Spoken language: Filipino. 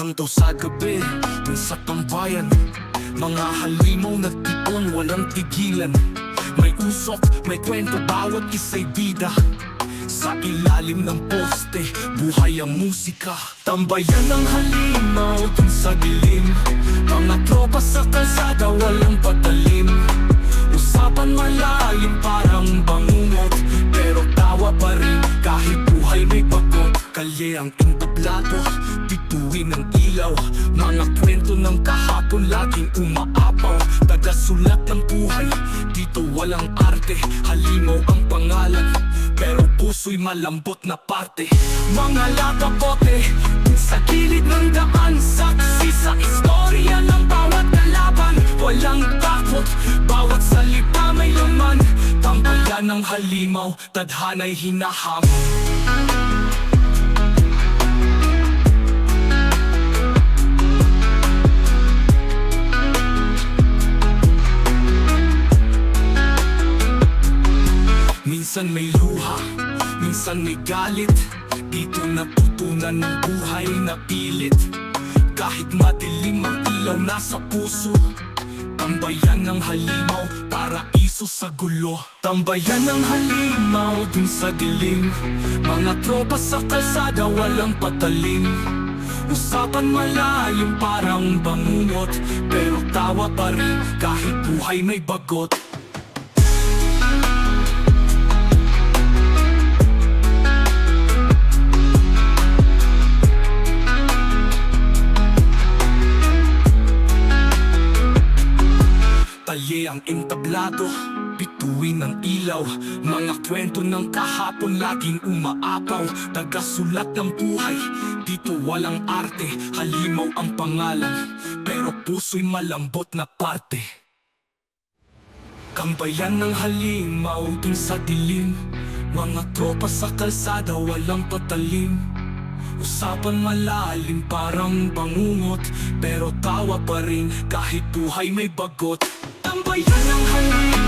Hangtaw sa gabi, dun sa tambayan Mga halimaw nagtipon, walang tigilan. May usok, may kwento, bawat isa'y bida. Sa ilalim ng poste, buhay ang musika. Tambayan ng halimaw dun sa dilim. Mga tropa sa kalsada, walang patalim Kalye ang entablado, bituin ng ilaw Mga kwento ng kahapon laging umaapaw. Tagasulat ng buhay, dito walang arte. Halimaw ang pangalan, pero puso'y malambot na parte. Mga latapote, sa gilid ng daan Saksi sa istorya ng bawat kalaban. Walang takot, bawat salita may laman. Tambayan ng halimaw, tadhana'y hinahamon Minsan may luha, minsan may galit. Dito natutunan ng buhay na pilit. Kahit madilim ang ilaw nasa puso Tambayan ng halimaw para iso sa gulo. Tambayan ng halimaw dun sa dilim. Mga tropa sa kalsada walang patalim. Usapan malalim parang bangungot. Pero tawa pa rin kahit buhay may bagot Talye ang entablado, bituin ng ilaw. Mga kwento ng kahapon laging umaapaw. Tagasulat ng buhay, dito walang arte. Halimaw ang pangalan, pero puso'y malambot na parte. Kambayan ng halimaw dun sa dilim. Mga tropa sa kalsada walang patalim. Usapan malalim parang bangungot. Pero tawa pa rin kahit buhay may bagot Tambayan ng halimaw